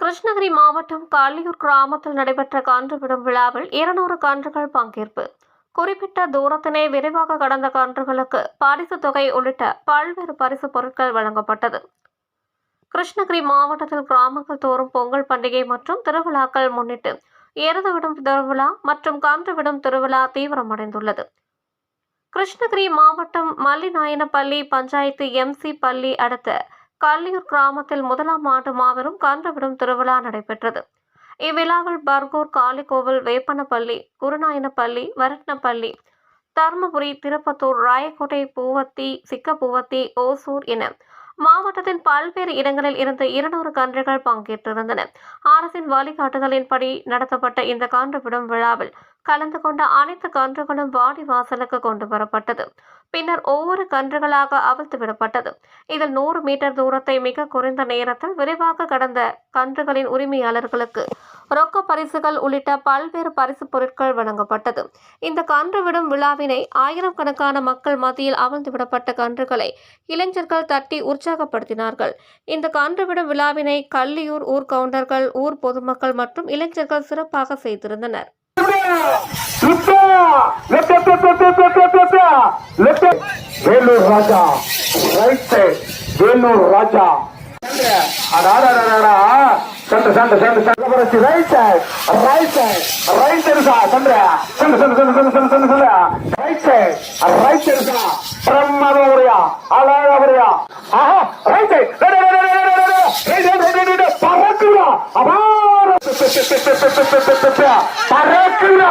கிருஷ்ணகிரி மாவட்டம் காளியூர் கிராமத்தில் நடைபெற்ற கன்று விடும் விழாவில் இருநூறு கன்றுகள் பங்கேற்பு. குறிப்பிட்ட தூரத்தினை விரைவாக கடந்த கன்றுகளுக்கு பரிசு தொகை உள்ளிட்ட பல்வேறு பரிசு பொருட்கள் வழங்கப்பட்டது. கிருஷ்ணகிரி மாவட்டத்தில் கிராமங்கள் தோறும் பொங்கல் பண்டிகை மற்றும் திருவிழாக்கள் முன்னிட்டு எருதுவிடும் திருவிழா மற்றும் கன்றுவிடும் திருவிழா தீவிரமடைந்துள்ளது. கிருஷ்ணகிரி மாவட்டம் மல்லிநாயனப்பள்ளி பஞ்சாயத்து எம்சி பள்ளி அடுத்த கல்லியூர் கிராமத்தில் முதலாம் ஆண்டு மாபெரும் கன்றுவிடும் திருவிழா நடைபெற்றது. இவ்விழாவில் பர்கூர் காளிகோவில் வேப்பனப்பள்ளி குருநாயனப்பள்ளி வரட்னப்பள்ளி தருமபுரி திருப்பத்தூர் ராயக்கோட்டை பூவத்தி சிக்கப்பூவத்தி ஓசூர் என மாவட்டத்தின் பல்வேறு இடங்களில் இருந்து இருநூறு கன்றுகள் பங்கேற்றிருந்தன. அரசின் வழிகாட்டுதலின்படி நடத்தப்பட்ட இந்த கன்று விடும் விழாவில் கலந்து கொண்ட அனைத்து கன்றுகளும் வாடி வாசலுக்கு கொண்டு வரப்பட்டது. பின்னர் ஒவ்வொரு கன்றுகளாக அவிழ்த்து விடப்பட்டது. இதில் நூறு மீட்டர் தூரத்தை மிக குறைந்த நேரத்தில் விரைவாக கடந்த கன்றுகளின் உரிமையாளர்களுக்கு ரொக்க பரிசுகள் உள்ளிட்ட பல்வேறு பரிசு பொருட்கள் வழங்கப்பட்டது. இந்த கன்று விடும் விழாவினை ஆயிரம் கணக்கான மக்கள் மத்தியில் அவிழ்ந்து விடப்பட்ட கன்றுகளை இளைஞர்கள் தட்டி உற்சாகப்படுத்தினார்கள். இந்த கன்று விடும் விழாவினை கல்லியூர் ஊர் கவுண்டர்கள் ஊர் பொதுமக்கள் மற்றும் இளைஞர்கள் சிறப்பாக செய்திருந்தனர். வேலூர் ராஜா ரைட் சைட் வேலூர் ராஜா அடாடாடாடா சண்டை சண்டை சண்டை சண்டை பரச்சு right side right side right சைடுசா சண்டை சண்டை சண்டை சண்டை சண்டை சண்டை சண்டை சண்டை ரைட் சைட் ரைட் சைடுசா பிரம்மதம் வரையா அழகா வரையா ஆஹா ரைட் சைட் பறக்குடா அபார பறக்குடா